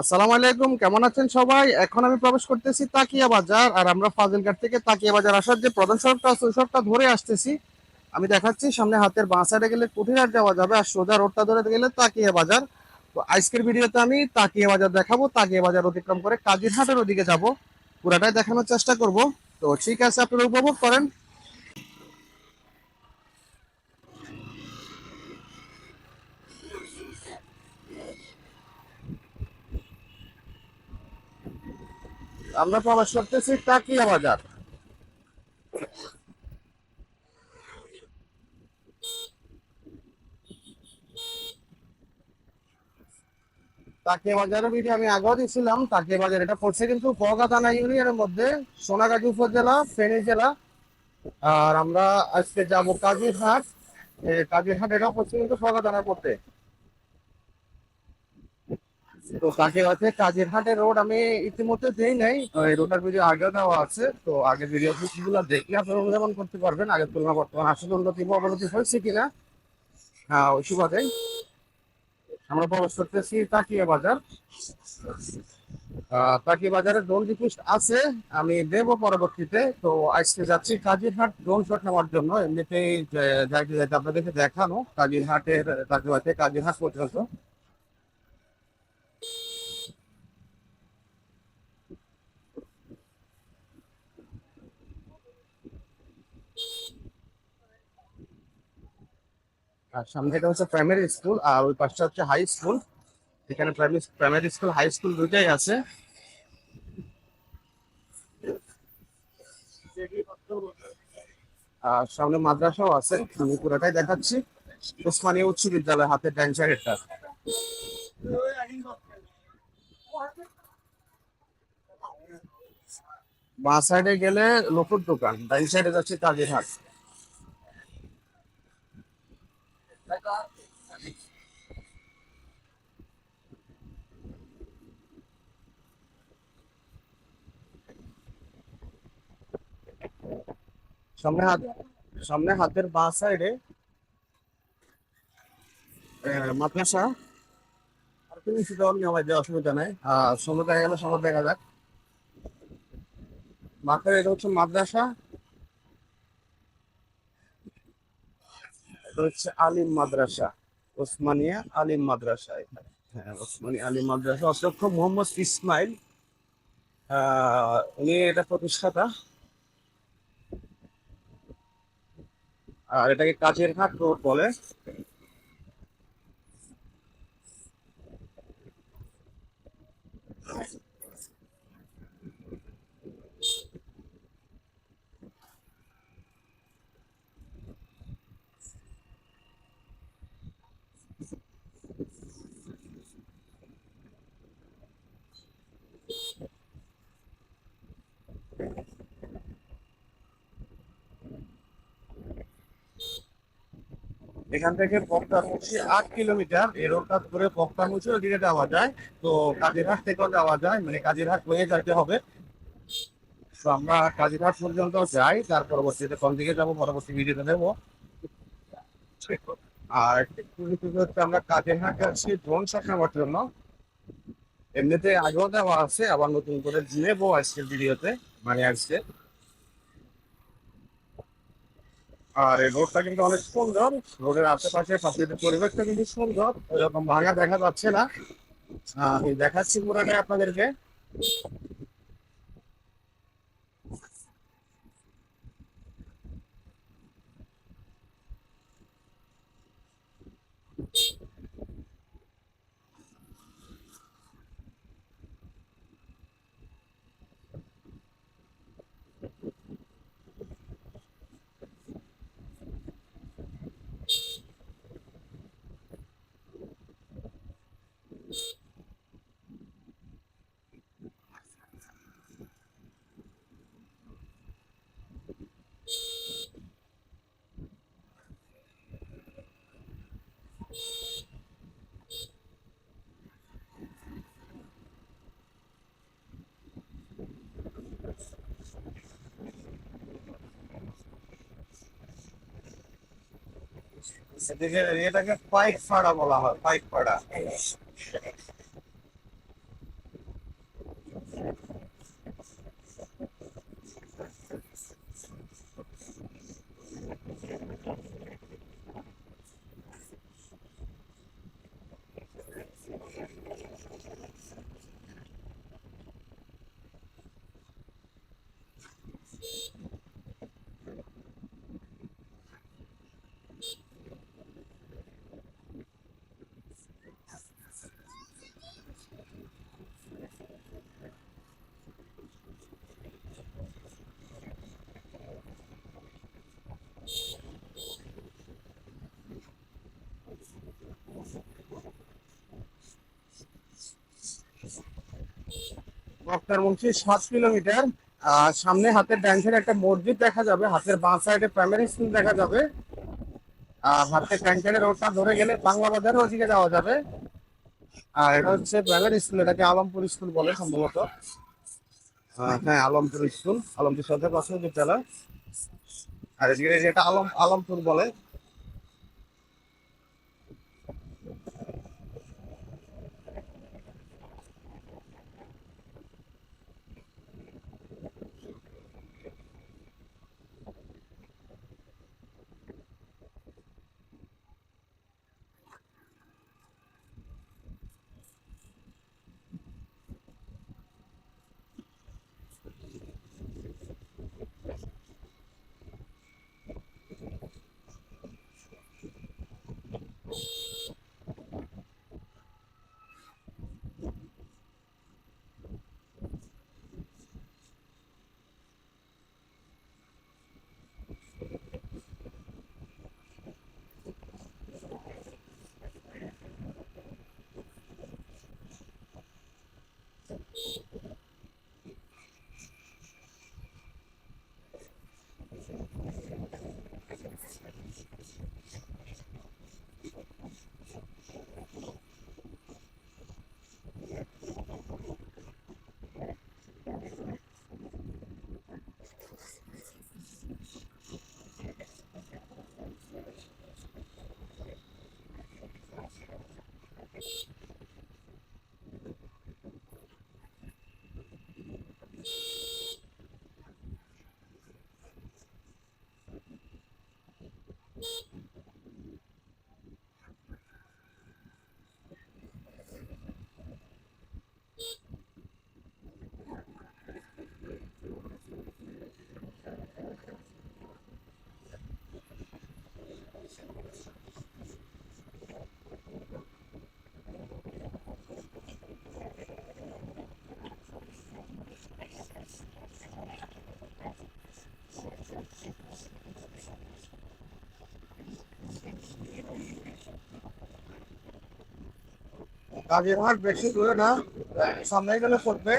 আসসালামু আলাইকুম, কেমন আছেন সবাই? এখন আমি প্রবেশ করতেছি তাকিয়া বাজার, আর আমরা ফাজিলঘাট থেকে তাকিয়া বাজার আসার যে প্রধান সড়কটা আছে, ওই সড়কটা ধরে আসতেছি। আমি দেখাচ্ছি, সামনে হাতের বাঁ সাইডে গেলে কুঠিরহাট যাওয়া যাবে, আর সোজা রোডটা ধরে গেলে তাকিয়া বাজার। তো আজকের ভিডিওতে আমি তাকিয়া বাজার দেখাবো, তাকিয়া বাজার অতিক্রম করে কাজিরহাটের ওদিকে যাব। পুরাটাই দেখানোর চেষ্টা করব। তো ঠিক আছে, আপনারা উপভোগ করেন। আমরা প্রবেশ করতেছি তাকিয়া বাজার। তাকিয়া বাজারের ভিডিও আমি আগেও দিয়েছিলাম তাকিয়া বাজার এটা পড়ছে কিন্তু বগা থানা ইউনিয়নের মধ্যে, সোনাগাজী উপজেলা, ফেনী জেলা। আর আমরা আজকে যাব কাজিরহাট। কাজিরহাট এটা পড়ছে কিন্তু বগা থানার মধ্যে। তো কাকে আছে? কাজিরহাটের রোড আমি ইতিমধ্যে দেই নাই। এই রোডের ভিডিও আগেও দেওয়া আছে। তো আগের ভিডিও গুলো দেখলে আপনারা অনুধাবন করতে পারবেন। আগের তুলনা বর্তমান আসলে উন্নতি অবনতি হয়েছে কিনা। হ্যাঁ ওই সুবাদে। আমরা প্রবেশ করতেছি তাকিয়া বাজার। তাকিয়া বাজারে ড্রোন রিকোয়েস্ট আছে। আমি দেবো পরবর্তীতে। তো আজকে যাচ্ছি কাজিরহাট ড্রোন শট নেওয়ার জন্য। এমনিতেই যাইতে যাইতে আপনাদেরকে দেখানো। কাজিরহাটের তাকিয়া থেকে কাজিরহাট পর্যন্ত। আর সামনে এটা হচ্ছে প্রাইমারি স্কুল আর ওই পাশটা হচ্ছে হাই স্কুল এখানে primary primary school high school দুইটাই আছে। আর সামনে মাদ্রাসাও আছে, আমি পুরোটাই দেখাচ্ছি। ওসমানীয় উচ্চ বিদ্যালয় হাতের ডান সাইডেরটা বাঁ সাইডে গেলে লোকুর দোকান, ডান সাইডে যাচ্ছে কাজের হাট। সামনে হাত, সামনে হাতের বাঁ সাইডে মাদ্রাসা। আর তুমি শুধু আমি আমার, যে অসুবিধা নাই। আর সুন্দর দেখা গেলে সুন্দর দেখা যাক। মাথায় এটা হচ্ছে মাদ্রাসা। এটা হচ্ছে আলিম মাদ্রাসা, ওসমানিয়া আলিম মাদ্রাসা হ্যাঁ ওসমানী আলিম মাদ্রাসা। অধ্যক্ষ মোহাম্মদ ইসমাইল উনি এটা প্রতিষ্ঠাতা। আর এটাকে কাজের হাট রোড বলে। এখান থেকে বক্তামুচি আট কিলোমিটার। এই রোডটা ধরে বক্তামুচি দিকে যাওয়া যায়। তো কাজিরহাট থেকেও যাওয়া যায়। মানে কাজিরহাট হয়ে যেতে হবে। তো আমরা কাজিরহাট পর্যন্ত যাই। তার পরবর্তীতে কোন দিকে যাব পরবর্তী ভিডিওতে দেবো। আর আমরা কাজিরহাট যাচ্ছি ড্রোন নেওয়ার জন্য। এমনিতে আগেও দেওয়া আছে, আবার নতুন করে নেব আজকের ভিডিওতে। মানে আজকে। আর এই রোডটা কিন্তু অনেক সুন্দর। রোডের আশেপাশে প্রাকৃতিক পরিবেশটা কিন্তু সুন্দর। এরকম ভাঙা দেখা যাচ্ছে না। আমি দেখাচ্ছি পুরাটাই আপনাদেরকে। এটাকে পাইক ফাড়া বলা হয় পাইক পাড়া বক্তার মুন্সি সাত কিলোমিটার। সামনে হাতের ডান সাইডে একটা মসজিদ দেখা যাবে, হাতের বাঁ সাইডে প্রাইমারি স্কুল দেখা যাবে। হাতের ডান সাইডে রোডটা ধরে গেলে বাংলা বাজারের ওদিকে যাওয়া যাবে। আর এটা হচ্ছে প্রাইমারি স্কুল এটাকে আলমপুর স্কুল বলে সম্ভবত। হ্যাঁ আলমপুর স্কুল আলমপুর সরকার প্রাথমিক বিদ্যালয়। আর এদিকে যেটা আলম আলমপুর বলে কাজের হাট বেশি দূরে না সামনে গেলে পড়বে।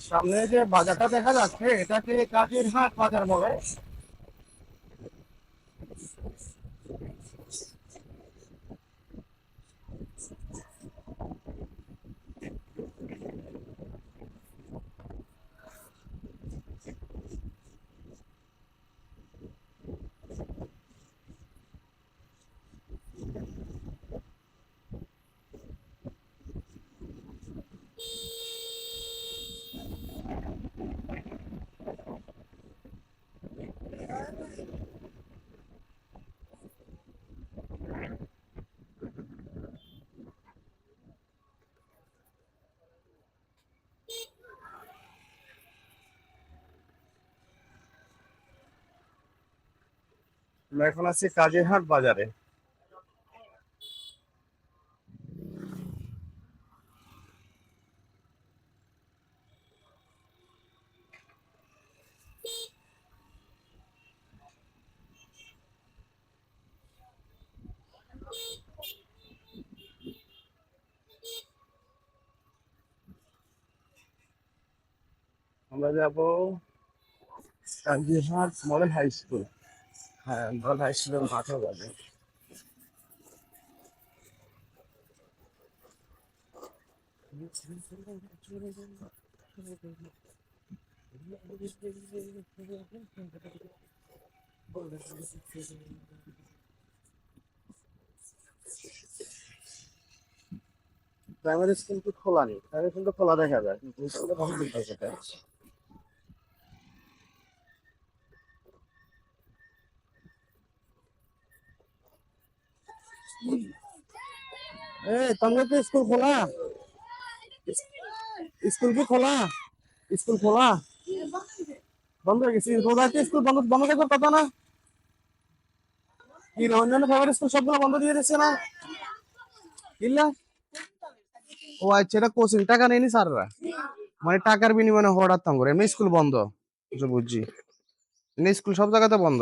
সামনে যে বাজারটা দেখা যাচ্ছে এটাকে কাজের হাট বাজার বলে? আমরা এখন আছি কাজীরহাট বাজারে। আমরা যাব কাজীরহাট মডেল হাই স্কুল। হ্যাঁ মডেল হাই স্কুলের মাঠে প্রাইমারি স্কুল তো খোলা নেই প্রাইমারি স্কুল তো খোলা দেখা যায়, কিন্তু স্কুলে বন্ধ দেখা যায়। এ তোমাদের তো স্কুল খোলা। স্কুল কি খোলা? স্কুল খোলা? বন্ধ হয়ে গেছে। রোজাতে স্কুল বন্ধ বন্ধ থাকার কথা না? কি অন্যান্য প্রাইমারি স্কুল সবগুলো বন্ধ দিয়ে দিচ্ছে না? ইল্লা ও আচ্ছা এটা কোচিং। টাকা নেয়নি স্যাররা? মানে টাকার বিনিময়ে হঠাৎ করে। এমনি স্কুল বন্ধ, বুঝছি। এমনি স্কুল সব জায়গাতে বন্ধ।